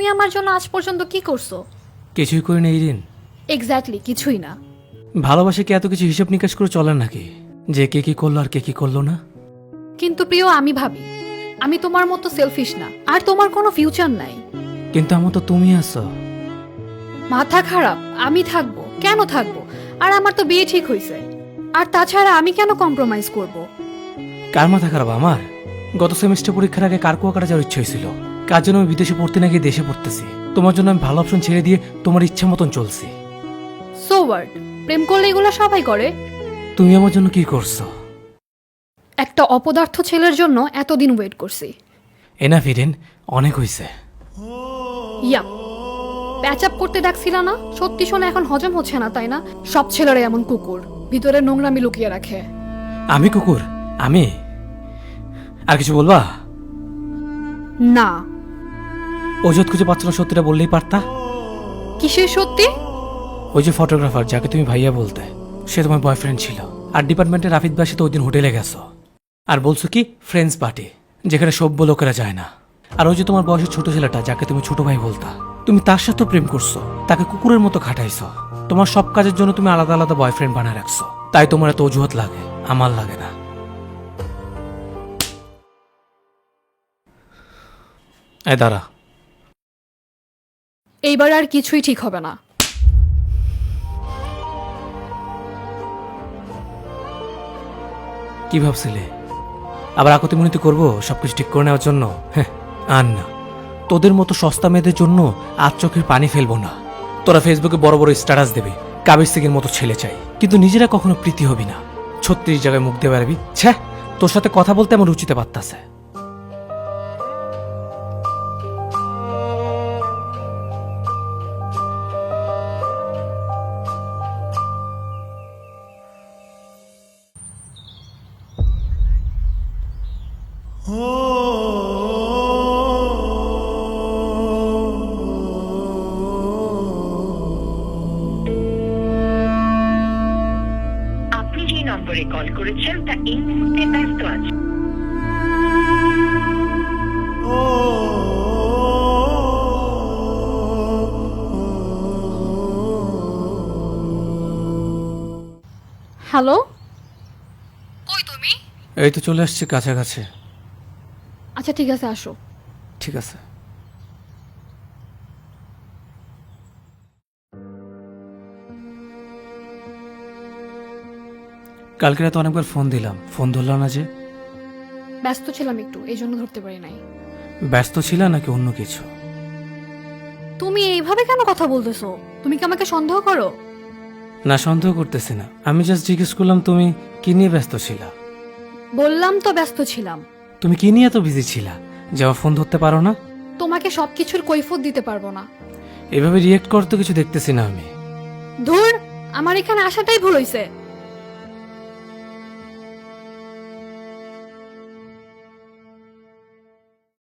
তুমি আমার জন্য আজ পর্যন্ত কি করছ? কিছুই করি না ইরিন। এক্স্যাক্টলি কিছুই না। ভালোবাসা কি এত কিছু হিসাব নিকাশ করে চলে নাকি? যে কে কি করল আর কে কি করল না? কিন্তু প্রিয় আমি ভাবি আমি তোমার মতো সেলফিশ না আর তোমার কোনো ফিউচার নাই। কিন্তু আমার তো তুমি আছো। মাথা খারাপ আমি থাকব কেন থাকব? আর আমার তো বিয়ে ঠিক হয়েছে আর তাছাড়া আমি কেন কম্প্রোমাইজ করব। কার মাথা খারাপ আমার? গত সেমিস্টার পরীক্ষার আগে কার কুয়াকাটা যাওয়ার ইচ্ছে হয়েছিল? কার জন্য আমি বিদেশে পড়তে না গিয়ে দেশে পড়তেছি? তোমার জন্য আমি ভালো অপশন ছেড়ে দিয়ে তোমার ইচ্ছা মতন চলছি। সো ওয়ার্ড প্রেম করলে এগুলো সবাই করে। তুমি আমার জন্য কি করছ? একটা অপদার্থ ছেলের জন্য এতদিন ওয়েট করছি। এনা ফিরেন অনেক হয়েছে ইয়া প্যাচ আপ করতে ডাকছিল না। সত্যি শোনা এখন হজম হচ্ছে না তাই না? সব ছেলেরা এমন কুকুর। ভিতরে নোংরামি লুকিয়ে রাখে। আমি কুকুর? আমি? আর কিছু বলবা? না। ওজত খুঁজে পাচ্ছ না সত্যিটা বললেই পারতা? কিসের সত্যি? ওই যে ফটোগ্রাফার যাকে তুমি ভাইয়া বলতে সে তোমার বয়ফ্রেন্ড ছিল। আর ডিপার্টমেন্টের রাফিদ বাসে তো ওই দিন হোটেলে গেছো। আর বলছো কি ফ্রেন্ডস পার্টি যেখানে সভ্য লোকেরা যায় না। আর ওই যে তোমার বয়সের ছোট ছেলেটা যাকে তুমি ছোট ভাই বলতা তুমি তার সাথেও প্রেম করছ তাকে কুকুরের মতো খাটাইছো। তোমার সব কাজের জন্য তুমি আলাদা আলাদা বয়ফ্রেন্ড বানায় রাখছো। তাই তোমার এত অজুহাত লাগে আমার লাগে না। এ দাঁড়া। এইবার আর কিছুই ঠিক হবে না। কি ভাবছিলে? আবার আকতি করব সবকিছু ঠিক করে নেওয়ার জন্য? হ্যাঁ আর না। তোদের মতো সস্তা মেয়েদের জন্য আজ চোখের পানি ফেলব না। তোরা ফেসবুকে বড় বড় স্ট্যাটাস দেবে, কাবির সিংয়ের মতো ছেলে চাই। কিন্তু নিজেরা কখনো প্রীতি হবি না। ছত্রিশ জায়গায় মুখ দিয়ে বেড়াবি। ছ্যা, তোর সাথে কথা বলতে আমার রুচিতে পারতাছে আপনি যে নম্বরে কল করেছেন তা এই মুহূর্তে ব্যস্ত আছে হ্যালো কই তুমি? এই তো চলে আসছে কাছাকাছি। আচ্ছা ঠিক আছে আসো। ঠিক আছে। কালকে রাতে অনেকবার ফোন দিলাম। ফোন ধরল না যে। ব্যস্ত ছিলাম একটু এই জন্য ধরতে পারি নাই। ব্যস্ত ছিল নাকি অন্য কিছু? তুমি এইভাবে কেন কথা বলতেছো? তুমি কি আমাকে সন্দেহ করো? না সন্দেহ করতেছি না। আমি জাস্ট জিজ্ঞেস করলাম তুমি কি নিয়ে ব্যস্ত ছিলা? বললাম তো ব্যস্ত ছিলাম। তুমি কি নিয়ে এত বিজি ছিলা? যে আমার ফোন ধরতে পারো না? তোমাকে সবকিছুর কৈফত দিতে পারব না। এভাবে রিয়েক্ট করতে কিছু দেখতেছি না আমি। ধুর আমার এখানে আসাটাই ভুল হইছে।